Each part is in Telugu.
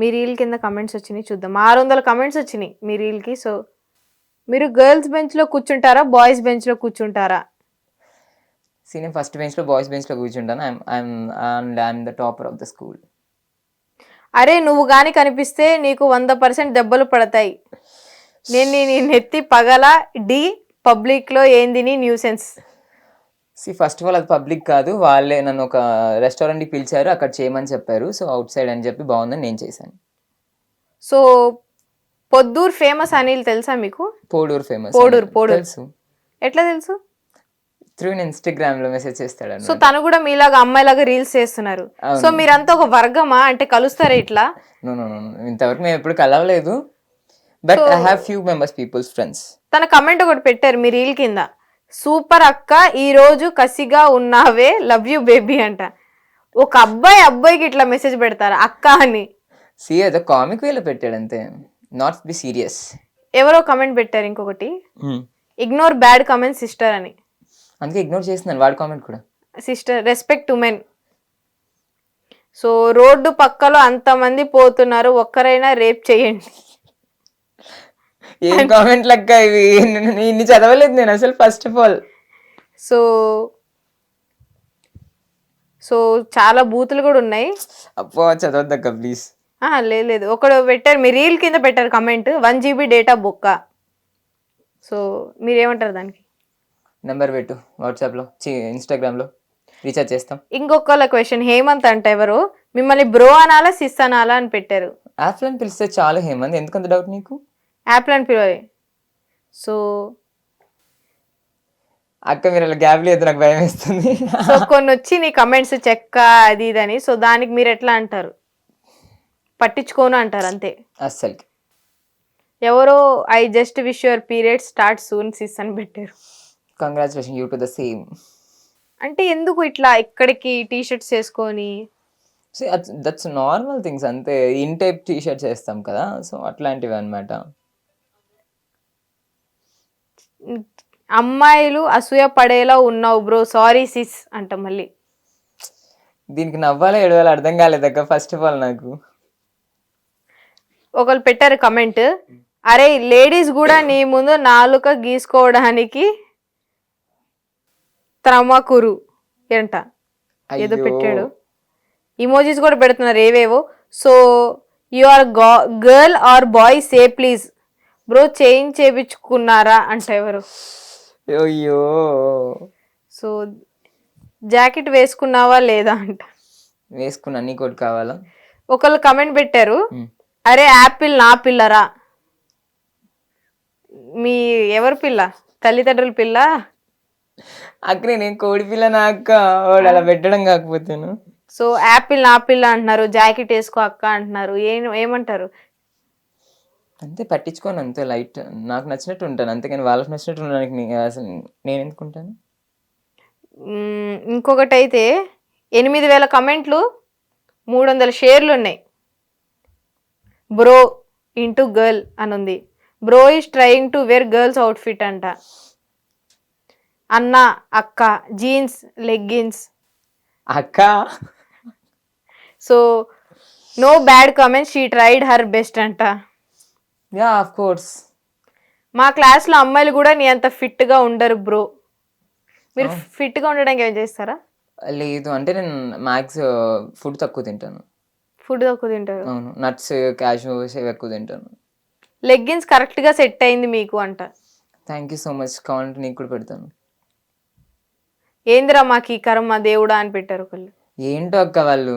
మీ రీల్ కింద కమెంట్స్ వచ్చినాయి చూద్దాం. ఆరు వందల కమెంట్స్ వచ్చినాయి మీ రీల్కి సో మీరు గర్ల్స్ బెంచ్లో కూర్చుంటారా బాయ్స్ బెంచ్లో కూర్చుంటారా? సీ నేను ఫస్ట్ బెంచ్లో బాయ్స్ బెంచ్లో కూర్చుంటాను. I'm I'm and I'm the topper of the school అరే నువ్వు గాని కనిపిస్తే నీకు వంద పర్సెంట్ దెబ్బలు పడతాయి. నేను నీ నీ నెత్తి పగల డి పబ్లిక్లో ఏందిని nuisance see first of all అది పబ్లిక్ కాదు. వాళ్ళే నన్ను ఒక రెస్టారెంట్కి పిలిచారు అక్కడ చేయమని చెప్పారు. సో అవుట్ సైడ్ అని చెప్పి బాగుందని నేను చేశాను. సో పొద్దూర్ ఫేమస్ అనిల్ తెలుసా మీకు? పోడూరు ఫేమస్ పోడూరు, పోడూరు. తెలుసు. ఎట్లా తెలుసు? త్రూ ఇన్స్టాగ్రామ్లో మెసేజ్ చేస్తాడు సో. తను కూడా మీలాగా అమ్మాయిలాగా రీల్స్ చేస్తున్నారు. సో మీరంతా ఒక వర్గమా? అంటే కలుస్తారా ఇట్లా. ఇంతవరకు మేము ఎప్పుడు కలవలేదు. But I have few members peoples friends తన కమెంట్ ఒకటి పెట్టారు మీ రీల్ కింద. సూపర్ అక్క ఈ రోజు కసిగా ఉన్నావే లవ్ యూ బేబీ అంట. ఒక అబ్బాయి అబ్బాయికి ఇట్లా మెసేజ్ పెడతారు? అక్క అని. సి ఏదో కామిక్ వేలో పెట్టాడు అంతే నాట్ బి సీరియస్ ఎవరో కమెంట్ పెట్టారు ఇంకొకటి? ఇగ్నోర్ బ్యాడ్ కమెంట్ సిస్టర్ అని. అందుకే ఇగ్నోర్ చేస్తున్నాను వాడి కామెంట్ కూడా. Sister respect women so road పక్కలో అంతమంది పోతున్నారు ఒక్కరైనా రేప్ చేయండి. ఏం కామెంట్ లెక్క ఇవి? నేను ఇన్ని చదవలేదు నేను అసలు first of all so so చాలా బూతులు కూడా ఉన్నాయి. అప్పో చదవద్దక్క ప్లీజ్ లేదు ఒకడు పెట్టారు మీ రీల్ కింద పెట్టారు కమెంట్ వన్ జీబీ డేటా బొక్క. సో మీరేమంటారు దానికి? నెంబర్ పెట్టు వాట్సాప్లో ఇన్స్టాగ్రామ్లో రీఛార్జ్ చేస్తాం. ఇంకొకళ్ళ క్వశ్చన్ హేమంత్ అంట ఎవరు? మిమ్మల్ని బ్రో అనాలా సిస్ అనాలా అని పెట్టారు. యాప్లను పిలిస్తే చాలు హేమంత్. ఎందుకంత డౌట్ నీకు? యాప్లో అని పిలవాలి సో అక్క మీరు అలా గ్యాప్ లేదు నాకు భయం వేస్తుంది. సో కొన్ని వచ్చి నీ కమెంట్స్ చెక్క అది ఇది అని. సో దానికి మీరు ఎట్లా అంటారు? పట్టించుకోను అంటారు అంతే. అస్సలకి ఎవరో I just wish your period start soon sis అని పెట్టారు. Congratulation you to the same అంటే ఎందుకు ఇట్లా ఇక్కడికి టీ షర్ట్స్ వేసుకొని దట్స్ నార్మల్ థింగ్స్ అంతే. ఇన్ టైప్ టీ షర్ట్స్ వేస్తాం కదా సో అట్లాంటివి అనమాట అమ్మాయిలు అసూయ పడేలా ఉన్నావు బ్రో. సారీ సిస్ అంట మళ్ళీ. దీనికి నవ్వాలో ఏడవాలో? అర్థం కాలేదక్క ఫస్ట్ ఆఫ్ ఆల్ నాకు. ఒకళ్ళు పెట్టారు కమెంట్ అరే లేడీస్ కూడా నీ ముందు నాలుక గీసుకోవడానికి త్రమకురు ఏంట ఏదో. పెట్టాడు. ఇమోజీస్ కూడా పెడుతున్నారు ఏవేవో. So you are girl or boy say please bro change చేపించుకున్నారా అంట ఎవరు? అయ్యో. సో జాకెట్ వేసుకున్నావా లేదా అంట. వేసుకున్నా నీకు ఒకటి కావాలా? ఒకళ్ళు కమెంట్ పెట్టారు. అరే యాపిల్ నా పిల్లరా? మీ ఎవరి పిల్ల? తల్లిదండ్రుల పిల్ల? అక్క నేను కోడి పిల్ల నా అక్క? వాడు అలా పెట్టడం కాకపోతేను. సో యాపిల్ నా పిల్ల అంటున్నారు జాకెట్ వేసుకో అక్క అంటున్నారు. ఏం ఏమంటారు? అంతే పట్టించుకోను అంతే లైట్. నాకు నచ్చినట్టు ఉంటాను. అంతేకాని వాళ్ళకి నచ్చినట్టు ఉండడానికి నే- అసలు నేను ఎందుకుంటాను? మ్మ్, ఇంకొకటి అయితే ఎనిమిది వేల కమెంట్లు మూడు వందల షేర్లు ఉన్నాయి. బ్రో ఇంటూ గర్ల్ అని ఉంది bro is trying to wear girls outfit అంట. అన్న అక్క జీన్స్ లెగ్గిన్స్. అక్క? So no bad comments she tried her best అంట. యా ఆఫ్ కోర్స్ మా క్లాస్లో అమ్మాయిలు కూడా నీ అంత ఫిట్గా ఉండరు బ్రో. మీరు ఫిట్గా ఉండడానికి ఏం చేస్తారా? లేదు అంటే నేను మ్యాక్స్ ఫుడ్ తక్కువ తింటాను. ఫుడ్ తక్కువ తింటారు. అవును నట్స్ క్యాషూస్ ఇవి ఎక్కువ తింటాను. లెగ్గిన్స్ కరెక్ట్గా సెట్ అయింది మీకు అంట. థ్యాంక్ యూ సో మచ్ కావాలంటే నీకు కూడా పెడతాను. ఏందిరా మాకు ఈ కర్మ దేవుడా అని పెట్టారు ఒకళ్ళు. ఏంటో అక్క వాళ్ళు.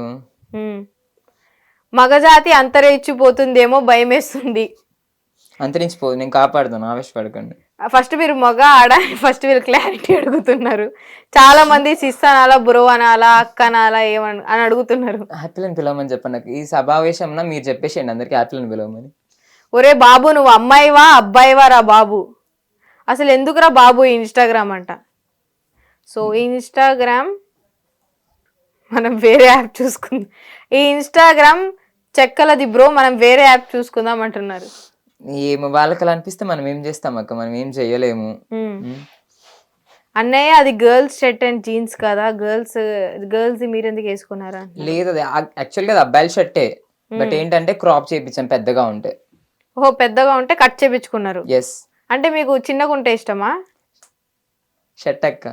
మగజాతి అంతరించిపోతుందేమో భయం వేస్తుంది అంతరించిపోదు నేను కాపాడుతాను ఆవేశపడకండి. ఫస్ట్ మీరు మగ ఆడ ఫస్ట్ మీరు క్లారిటీ అడుగుతున్నారు. చాలా మంది సిస్ అనాలా బ్రో అనాలా అక్క అనాలా ఏమని అని అడుగుతున్నారు. యాపిల్ అని పిలవమని చెప్పండి నాకు. ఈ సభావేశంలో మీరు చెప్పేసేయండి అందరికి యాపిల్ అని పిలవమని. ఒరే బాబు నువ్వు అమ్మాయివా అబ్బాయివా రా బాబు. అసలు ఎందుకురా బాబు ఈ ఇన్స్టాగ్రామ్ అంట. సో ఈ ఇన్స్టాగ్రామ్ మనం వేరే యాప్ చూసుకుందాం. ఈ ఇన్స్టాగ్రామ్ చెక్కలది బ్రో మనం వేరే యాప్ చూసుకుందాం అంటున్నారు. ఏమో వాళ్ళకి అలా అనిపిస్తే మనం ఏం చేస్తాం అక్క? మనం ఏం చేయలేము. అన్నయ్య అది గర్ల్స్ షర్ట్ అండ్ జీన్స్ కదా? గర్ల్స్ గర్ల్స్ మీరు ఎందుకు వేసుకున్నారా? లేదు అది యాక్చువల్గా అది అబ్బాయిల షర్టే. బట్ ఏంటంటే క్రాప్ చేయించాం పెద్దగా ఉంటే. ఓహో పెద్దగా ఉంటే కట్ చేపించుకున్నారు. ఎస్ అంటే మీకు చిన్నగా ఉంటే ఇష్టమా? షర్ట్ అక్క.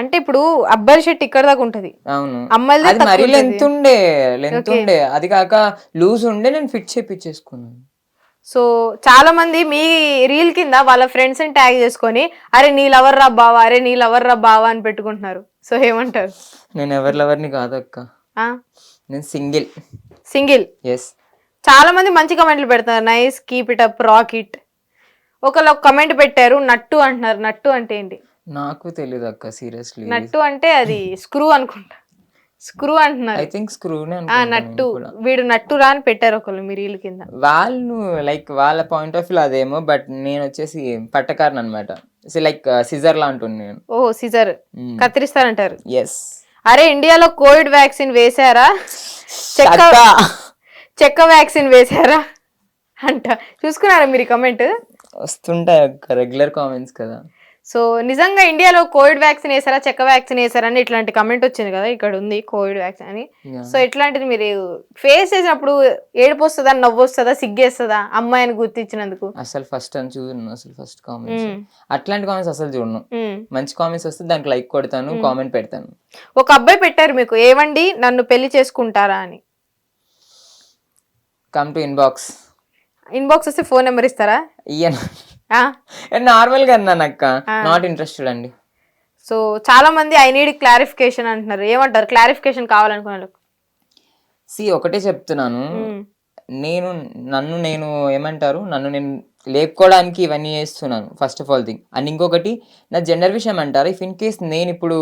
అంటే ఇప్పుడు అబ్బాయి షర్ట్ ఇక్కడ దాకా ఉంటది. అవును. అమ్మాయిలదే అది తక్కువ మరీ ఉంటది. లెంత్ ఉండే లెంత్ ఉండే అది కాక లూజ్ ఉండే నేను ఫిట్ చేపించేసుకున్నాను. సో చాలా మంది మీ రీల్ కింద వాళ్ళ ఫ్రెండ్స్ని ట్యాగ్ చేసుకొని అరే నీ లవర్ రా బావా అరే నీ లవర్ రా బావా అని పెట్టుకుంటున్నారు. సో ఏమంటారు? నేను ఎవరి లవర్ని కాదు అక్క. నేను సింగిల్. సింగిల్? ఎస్ చాలా మంది మంచి కమెంట్లు పెడతారు. Nice keep it up rocket ఒకళ్ళు ఒక కమెంట్ పెట్టారు నట్టు అంటున్నారు. నట్టు అంటే ఏంటి? నాకు తెలియదు అక్క సీరియస్లీ. నట్టు అంటే అది స్క్రూ అనుకుంటా. స్క్రూ అంటున్నారు. ఐ థింక్ స్క్రూనే ఆ నట్టు. వీడు నట్టు రా అని పెట్టారు ఒకళ్ళు మీ రీల్ కింద. వాళ్ళు లైక్ వాళ్ళ పాయింట్ ఆఫ్ వ్యూ అదేమో బట్ నేను వచ్చేసి పట్టకారన్ అనమాట లైక్ సిజర్ లా అంటుంది నేను. ఓ సిజర్. కత్తిరిస్తారంటారు. ఎస్ అరే ఇండియాలో కోవిడ్ వ్యాక్సిన్ వేశారా? చెక్క చెక్క వ్యాక్సిన్ వేశారా? అంట. చూసుకున్నారా మీరు కమెంట్? వస్తుంటాయి అక్క రెగ్యులర్ కామెంట్స్ కదా. సో నిజంగా ఇండియాలో కోవిడ్ వ్యాక్సిన్ వేసారా చెక్క వ్యాక్సిన్ వేసారా అని ఇట్లాంటి కమెంట్ వచ్చింది కదా ఇక్కడ ఉంది కోవిడ్ వ్యాక్సిన్ అని. సో ఇట్లాంటిది మీరు ఫేస్ చేసినప్పుడు ఏడుపు వస్తుందా నవ్వు వస్తుందా సిగ్గేస్తుందా అమ్మాయిని గుర్తించినందుకు? అసలు ఫస్ట్ అని చూడను అసలు ఫస్ట్ కామెంట్స్ మ్మ్. అట్లాంటి కామెంట్స్ అసలు చూడను. మ్మ్. మంచి కామెంట్స్ వస్తే దానికి లైక్ కొడతాను కామెంట్ పెడతాను. ఒక అబ్బాయి పెట్టారు మీకు ఏవండి నన్ను పెళ్ళి చేసుకుంటారా అని? కమ్ టు ఇన్బాక్స్ ఇన్బాక్స్ వస్తే ఫోన్ నెంబర్ ఇస్తారా? ఇయ్యను? నార్మల్గా అన్నాను అక్క. నాట్ ఇంట్రెస్టెడ్ అండి. సో చాలా మంది ఐ నీడ్ క్లారిఫికేషన్ అంటున్నారు. ఏమంటారు? క్లారిఫికేషన్ కావాలనుకున్నారు సి ఒకటే చెప్తున్నాను. నేను నన్ను నేను ఏమంటారు? నన్ను నేను లేపుకోవడానికి ఇవన్నీ చేస్తున్నాను first of all thing and ఇంకొకటి నా జెండర్ విషయం అంటారు? ఇఫ్ ఇన్ కేస్ నేను ఇప్పుడు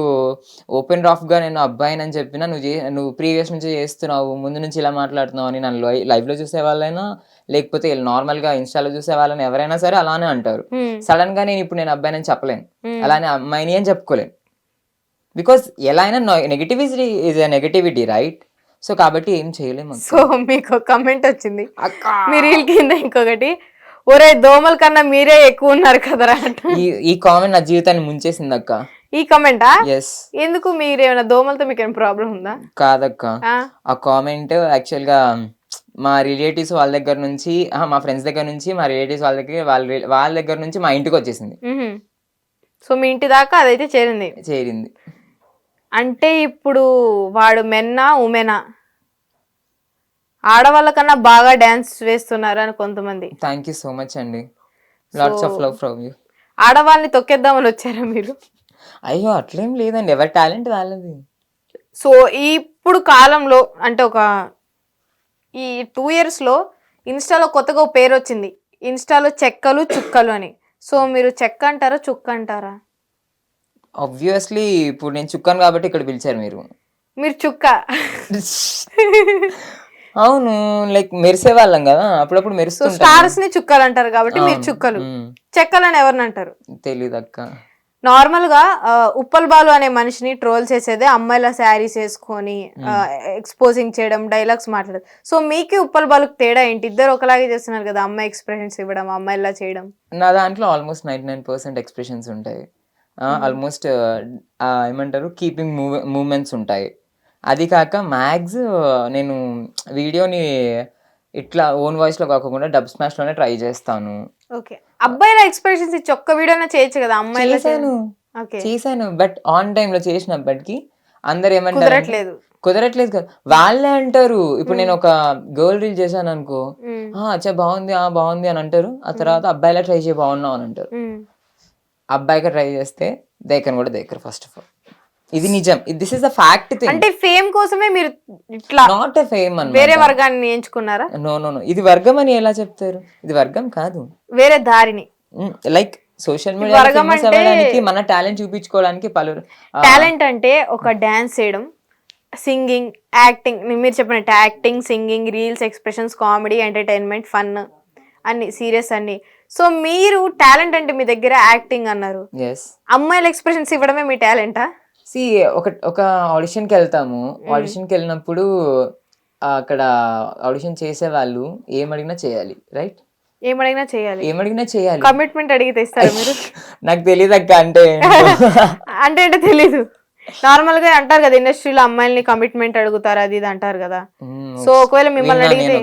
ఓపెన్గా నేను అబ్బాయిని అని చెప్పినా నువ్వు చే నువ్వు ప్రీవియస్ నుంచి చేస్తున్నావు ముందు నుంచి ఇలా మాట్లాడుతున్నావు అని నన్ను లైవ్లో చూసే వాళ్ళైనా లేకపోతే నార్మల్గా ఇన్స్టాలో చూసే వాళ్ళని ఎవరైనా సరే అలానే అంటారు. సడన్గా నేను ఇప్పుడు నేను అబ్బాయిని అని చెప్పలేను. అలానే అమ్మాయిని అని చెప్పుకోలేను. బికాస్ ఎలా అయినా negativity is a negativity right so కాబట్టి ఏం చేయలేము. సో మీకు కమెంట్ వచ్చింది. అక్క! మీ రీల్ కింద ఇంకొకటి ఒరే దోమల కన్నా మీరే ఎక్కువ ఉన్నారు కదరా ఈ ఈ కామెంట్ నా జీవితాన్ని ముంచేసింది అక్క ఈ కమెంటా ఎస్ ఎందుకు మీరు ఏమైనా దోమలతో మీకు ఏమైనా ప్రాబ్లం ఉందా? కాదక్క. ఆ? కామెంట్ యాక్చువల్గా మా రిలేటివ్స్ వాళ్ళ దగ్గర నుంచి మా ఫ్రెండ్స్ దగ్గర నుంచి మా రిలేటివ్స్ వాళ్ళ దగ్గర వాళ్ళ రి- వాళ్ళ దగ్గర నుంచి మా ఇంటికి వచ్చేసింది. మ్హూ. సో మీ ఇంటి దాకా అదైతే చేరింది. చేరింది. అంటే ఇప్పుడు వాడు మెన్నా ఉమెనా? ఆడవాళ్ళ కన్నా బాగా డాన్స్ వేస్తున్నారు అని కొంతమంది. థ్యాంక్ యూ సో మచ్ అండి. Lots of love from you ఆడవాళ్ళని తొక్కేద్దామని వచ్చారా మీరు? అయ్యో అట్లేం లేదండి. ఎవరి టాలెంట్ వాళ్ళది. సో ఇప్పుడు కాలంలో అంటే ఒక ఈ టూ ఇయర్స్లో ఇన్స్టాలో కొత్తగా ఒక పేరు వచ్చింది. ఇన్స్టాలో చెక్కలు చుక్కలు అని. సో మీరు చెక్క అంటారా చుక్క అంటారా? ఆబ్వియస్లీ ఇప్పుడు నేను చుక్కాను కాబట్టి ఇక్కడ పిలిచారు మీరు. మీరు చుక్క. అవును లైక్ మెరిసే వాళ్ళం కదా అప్పుడప్పుడు సో మెరుస్తుంటాం స్టార్స్ని చుక్కలు అంటారు కాబట్టి మీరు చుక్కలు. చెక్కలు అని ఎవరిని అంటారు? తెలీదు అక్క. నార్మల్గా ఉప్పల్ బాలు అనే మనిషిని ట్రోల్ చేసేదే అమ్మాయిల శారీస్ వేసుకొని ఎక్స్పోజింగ్ చేయడం డైలాగ్స్ మాట్లాడడం. సో మీకే ఉప్పల్ బాలుకి తేడా ఏంటి? ఇద్దరు ఒకలాగే చేస్తున్నారు కదా అమ్మాయి ఎక్స్ప్రెషన్స్ ఇవ్వడం అమ్మాయిలా చేయడం. నా దాంట్లో almost ninety nine percent expressions ఉంటాయి ఆల్మోస్ట్ ఏమంటారు? కీపింగ్ మూవ్ మూమెంట్స్ ఉంటాయి. అది కాక మ్యాక్స్ నేను వీడియోని ఇట్లా ఓన్ వాయిస్లో కాకుండా డబ్ స్మాష్లోనే ట్రై చేస్తాను. ఓకే. అబ్బాయిల ఎక్స్ప్రెషన్స్ ఇచ్చి ఒక్క వీడియోనే చేయొచ్చు కదా అమ్మాయిల చేశాను. ఓకే. చేశాను. బట్ ఆన్ టైంలో చేసినప్పటికీ అందరు ఏమంటారు? కుదరట్లేదు. కుదరట్లేదు కదా. వాళ్ళే అంటారు. ఇప్పుడు నేను ఒక గర్ల్ రీల్ చేశాను అనుకో మ్మ్. "ఆ, అచ్చా బాగుంది ఆ బాగుంది అని అంటారు. ఆ తర్వాత అబ్బాయిలా ట్రై చేయ బాగున్నావు అని అంటారు. అబ్బాయిగా ట్రై చేస్తే దేకను కూడా దేకరు ఫస్ట్ ఆఫ్ ఆల్ ఇది నిజం. This is the fact thing అంటే ఫేమ్ కోసమే మీరు ఇట్లా నాట్ ఎ ఫేమ్ వేరే వర్గాన్ని ఎంచుకున్నారా నో నో నో ఇది వర్గం అని ఎలా చెప్తారు? ఇది వర్గం కాదు. వేరే దారిని. లైక్ సోషల్ మీడియా మన టాలెంట్ చూపించుకోవడానికి పలువురు టాలెంట్ అంటే ఒక డాన్స్ చేయడం సింగింగ్ యాక్టింగ్ మీరు చెప్పినట్టు acting singing reels expressions comedy entertainment fun అన్ని సీరియస్ అన్ని. సో మీరు టాలెంట్ అంటే మీ దగ్గర యాక్టింగ్ అన్నారు. అమ్మాయిల ఎక్స్ప్రెషన్స్ ఇవ్వడమే మీ టాలెంటా సి ఒక ఒక ఆడిషన్కి వెళ్తాము ఆడిషన్కి వెళ్ళినప్పుడు అక్కడ ఆడిషన్ చేసే వాళ్ళు ఏం అడిగినా చేయాలి రైట్ ఏమడిగినా చేయాలి. ఏం అడిగినా చేయాలి. కమిట్మెంట్ అడిగితే ఇస్తారా మీరు? నాకు తెలియదు అక్క అంటే. అంటే అంటే తెలీదు. నార్మల్గా అంటారు కదా ఇండస్ట్రీలో అమ్మాయిల్ని కమిట్మెంట్ అడుగుతారు అది ఇది అంటారు కదా. సో ఒకవేళ మిమ్మల్ని అడిగితే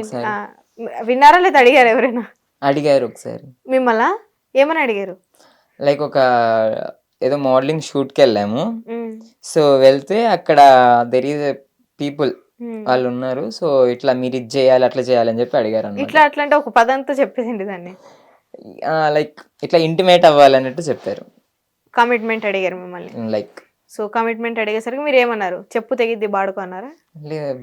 విన్నారా లేదా అడిగారు ఎవరైనా? అడిగారు ఒకసారి. మిమ్మల్ని? ఏమని అడిగారు? లైక్ ఒక ఏదో మోడలింగ్ షూట్కి వెళ్ళాము సో వెళ్తే అక్కడ దెర్ ఈజ్ పీపుల్. వాళ్ళు ఉన్నారు. సో ఇట్లా మీరు ఇది చేయాలి అట్లా చేయాలి అని చెప్పి అడిగారు ఇట్లా అట్లా అంటే ఒక పదంతో చెప్పేసింది దాన్ని. లైక్ ఇట్లా ఇంటిమేట్ అవ్వాలన్నట్టు చెప్పారు. కమిట్మెంట్ అడిగారు మిమ్మల్ని. లైక్ సో కమిట్మెంట్ అడిగేసరికి మీరు ఏమన్నారు చెప్పు తెగిద్ది బాడుకో అన్నారా?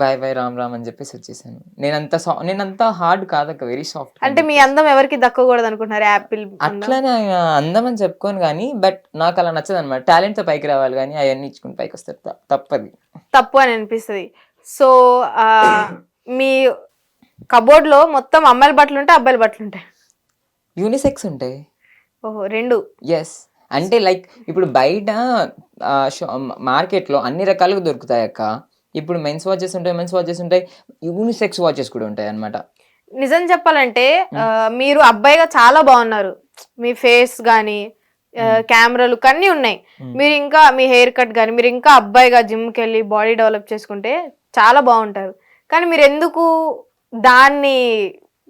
బాయ్ బాయ్ రామ్ రామ్ అని చెప్పేసి వచ్చేసాను. నేనంత సా నేనంత హార్డ్ కాదక్క వెరీ సాఫ్ట్ అంటే మీ అందం ఎవరికి దక్కకూడదు అనుకుంటున్నారు? యాపిల్ అట్లానే ఆయన అందం అని చెప్పుకోను కానీ బట్ నాకు అలా నచ్చదు అనమాట టాలెంట్తో పైకి రావాలి కానీ అవన్నీ ఇచ్చుకుని పైకి వస్తారు. తప్పది. తప్పు అని అనిపిస్తుంది. సో మీ కబోర్డ్లో మొత్తం అమ్మాయిల బట్టలు ఉంటాయి అబ్బాయిల బట్టలు ఉంటాయి యూనిసెక్స్ ఉంటాయి. ఓహో రెండు? ఎస్ అంటే లైక్ ఇప్పుడు బయట మార్కెట్లో అన్ని రకాలుగా దొరుకుతాయి అక్క. ఇప్పుడు మెన్స్ వాచెస్ ఉంటాయి మెన్స్ వాచెస్ ఉంటాయి యూనిసెక్స్ వాచెస్ కూడా ఉంటాయి అన్నమాట నిజం చెప్పాలంటే మీరు అబ్బాయిగా చాలా బాగున్నారు. మీ ఫేస్ గానీ ఆ, కెమెరాలు అన్నీ ఉన్నాయి. మీరు ఇంకా మీ హెయిర్ కట్ కానీ మీరు ఇంకా అబ్బాయిగా జిమ్కి వెళ్ళి బాడీ డెవలప్ చేసుకుంటే చాలా బాగుంటారు. కానీ మీరు ఎందుకు దాన్ని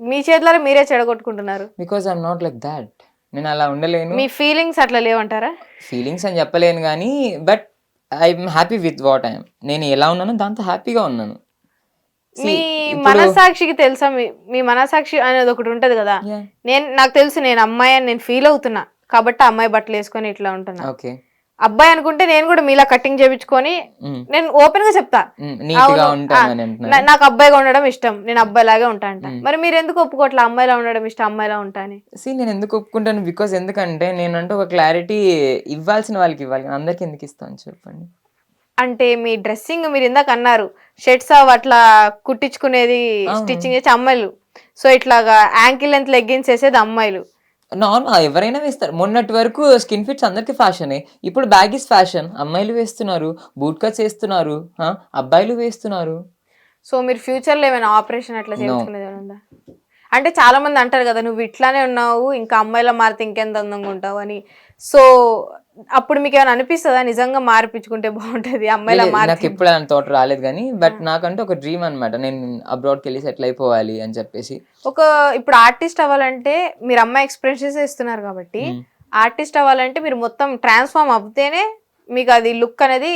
మీ చేతిలో మీరే చెడగొట్టుకుంటున్నారు? Because I'm not like that నేను అలా ఉండలేను. మీ ఫీలింగ్స్ అట్లా లేవంటారా? ఫీలింగ్స్ అని చెప్పలేను కానీ but I'm happy with what I'm నేను ఎలా ఉన్నానో దాంతో హ్యాపీగా ఉన్నాను. మీ మనసాక్షికి తెలుసా? మీ మనసాక్షి అనేది ఒకటి ఉంటది కదా. నేను నాకు తెలుసు నేను అమ్మాయి అని నేను ఫీల్ అవుతున్నా. కాబట్టి అమ్మాయి బట్టలు వేసుకొని ఇట్లా ఉంటున్నా. ఓకే అబ్బాయి అనుకుంటే నేను కూడా మీలా కటింగ్ చేపించుకొని Mm. నేను ఓపెన్గా చెప్తా. ఉంటాను నాకు అబ్బాయిగా ఉండడం ఇష్టం. నేను అబ్బాయి లాగే ఉంటా అంట. మరి మీరు ఎందుకు ఒప్పుకోవట్లే? అమ్మాయిలా ఉండడం ఇష్టం అమ్మాయిలా ఉంటా అని. సి నేను ఎందుకు ఒప్పుకుంటాను? బికాస్ ఎందుకంటే నేనంటే ఒక క్లారిటీ ఇవ్వాల్సిన వాళ్ళకి ఇవ్వాలి. అందరికి ఎందుకు ఇస్తాను చెప్పండి. అంటే మీ డ్రెస్సింగ్ మీరు ఇందాక అన్నారు. షర్ట్స్ అవి అట్లా కుట్టించుకునేది స్టిచ్చింగ్ చేసే అమ్మాయిలు. సో ఇట్లాగా యాంకిల్ లెంత్ లెగ్గిన్స్ వేసేది అమ్మాయిలు. నార్మల్ ఎవరైనా వేస్తారు. మొన్నటి వరకు స్కిన్ ఫిట్స్ అందరికి ఫ్యాషనే. ఇప్పుడు బ్యాగీస్ ఫ్యాషన్. అమ్మాయిలు వేస్తున్నారు బూట్ కట్స్ వేస్తున్నారు అబ్బాయిలు వేస్తున్నారు. సో మీరు ఫ్యూచర్లో ఏమైనా ఆపరేషన్ అట్లా చేయించుకునేది అంటే చాలా మంది అంటారు కదా నువ్వు ఇట్లానే ఉన్నావు ఇంకా అమ్మాయిలా మారితే ఇంకెంత అందంగా ఉంటావు అని. సో అప్పుడు మీకు ఏమైనా అనిపిస్తుందా? నిజంగా మార్పించుకుంటే బాగుంటది అమ్మాయిలా నాకు ఎప్పుడు అలాంటి థాట్ రాలేదు కానీ బట్ నాకంటే ఒక డ్రీమ్ అన్నమాట. నేను అబ్రాడ్కి వెళ్ళి సెటిల్ అయిపోవాలి అని చెప్పేసి. ఒక ఇప్పుడు ఆర్టిస్ట్ అవ్వాలంటే మీరు అమ్మాయి ఎక్స్ప్రెషన్స్ ఇస్తున్నారు కాబట్టి ఆర్టిస్ట్ అవ్వాలంటే మీరు మొత్తం ట్రాన్స్ఫార్మ్ అవుతేనే మీకు అది లుక్ అనేది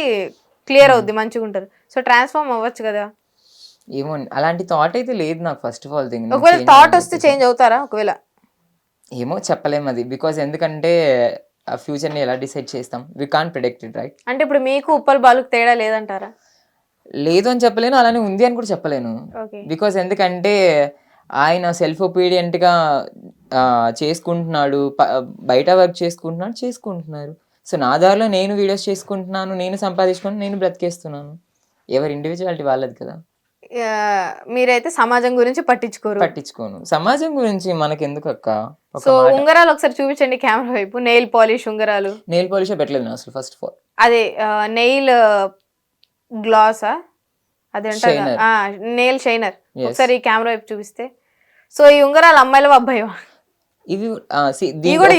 క్లియర్ అవుద్ది మంచిగా ఉంటారు సో ట్రాన్స్ఫార్మ్ అవ్వచ్చు కదా? ఏమో అలాంటి థాట్ అయితే లేదు నాకు ఫస్ట్ ఆఫ్ ఆల్ థింగ్ ఒకవేళ థాట్ వస్తే చేంజ్ అవుతారా? ఒకవేళ ఏమో చెప్పలేము అది. బికాస్ ఎందుకంటే ఫ్యూచర్ని ఎలా డిసైడ్ చేస్తాం? వి కాన్ ప్రిడిక్టెడ్ రైట్ అంటే ఇప్పుడు మీకు ఉప్పల్ బాలుకు తేడా లేదంటారా? లేదు అని చెప్పలేను అలానే ఉంది అని కూడా చెప్పలేను. బికాస్ ఎందుకంటే ఆయన సెల్ఫ్ ఒపీడియంట్గా చేసుకుంటున్నాడు బయట వర్క్ చేసుకుంటున్నాడు చేసుకుంటున్నారు. సో నా దారిలో నేను వీడియోస్ చేసుకుంటున్నాను నేను సంపాదించుకొని నేను బ్రతికేస్తున్నాను. ఎవరి ఇండివిజువాలిటీ వాళ్ళది కదా. మీరైతే సమాజం గురించి పట్టించుకోరు. పట్టించుకోను. సమాజం గురించి మనకెందుకు అక్క ఒక సో ఉంగరాలు ఒకసారి చూపించండి కెమెరా వైపు. నెయిల్ పాలిష్ ఉంగరాలు. నెయిల్ పాలిష్ పెట్టలేదు అసలు ఫస్ట్ ఆఫ్ ఆల్ అదే నెయిల్ గ్లాసా? అది అంటారు Shiner. Nail shiner. ఒకసారి కెమెరా వైపు చూపిస్తే. సో ఈ ఉంగరాలు అమ్మాయిల అబ్బాయి ఇవి ఆ, see, దీనికి కూడా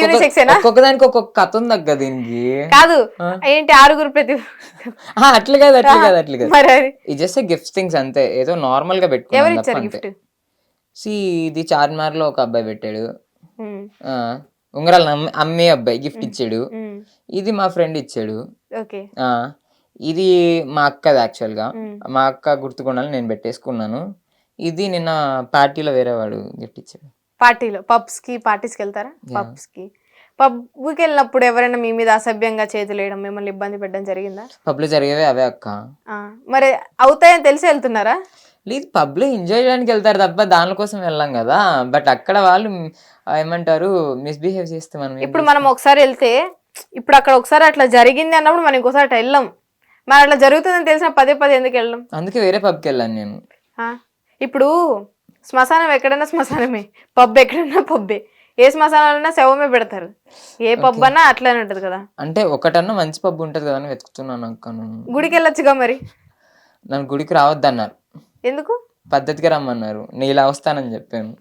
ఒక్కొక్క- కథ ఉంది అక్క దీనికి కాదు ఏంటి ఆరుగురు ప్రతి అట్లా కాదు అట్లా కాదు అట్లా కాదు. ఇది జస్ట్ గిఫ్ట్ థింగ్స్ అంతే. ఏదో నార్మల్గా గిఫ్ట్ సి ఇది చార్మినార్లో ఒక అబ్బాయి పెట్టాడు. ఆ, ఉంగరాలు అమ్మే- అబ్బాయి గిఫ్ట్ ఇచ్చాడు. ఇది మా ఫ్రెండ్ ఇచ్చాడు. ఓకే. ఆ, ఇది మా అక్కది యాక్చువల్గా. మా అక్క గుర్తుకుండాలని నేను పెట్టేసుకున్నాను. ఇది నిన్న పార్టీలో వేరే వాడు గిఫ్ట్ ఇచ్చాడు. పార్టీలో పబ్స్కి పార్టీస్కి వెళ్తారా? పబ్స్కి పబ్కి వెళ్ళినప్పుడు ఎవరైనా మీ మీద అసభ్యంగా చేతులు వేయడం మిమ్మల్ని ఇబ్బంది పెట్టడం జరిగిందా? పబ్లో జరిగేవే అవే అక్క. మరి అవుతాయని తెలిసి వెళ్తున్నారా? లేదు పబ్లో ఎంజాయ్ చేయడానికి వెళ్తారు తప్ప దానికోసం వెళ్ళాం కదా. బట్ అక్కడ వాళ్ళు ఏమంటారు మిస్బిహేవ్ చేస్తే మనం ఇప్పుడు మనం ఒకసారి వెళ్తే ఇప్పుడు అక్కడ ఒకసారి అట్లా జరిగింది అన్నప్పుడు మనం ఇంకోసారి అట్లా వెళ్ళాం. మరి అట్లా జరుగుతుందని తెలిసిన పదే పదే ఎందుకు వెళ్ళాం అందుకే వేరే పబ్కి వెళ్ళాను నేను. ఇప్పుడు శ్మశానం ఎక్కడైనా శ్మశానమే. పబ్ ఎక్కడైనా పబ్బే. ఏ శ్మశానాలైనా శవమే పెడతారు. ఏ పబ్ అన్నా అట్లానే ఉంటది కదా. అంటే ఒకటన్నా మంచి పబ్ ఉంటుంది కదా అని వెతుకుతున్నాను అక్క నేను. గుడికి వెళ్ళొచ్చుగా మరి? నన్ను గుడికి రావద్దన్నారు. ఎందుకు? పద్ధతిగా రమ్మన్నారు. నేను ఇలా వస్తానని చెప్పాను.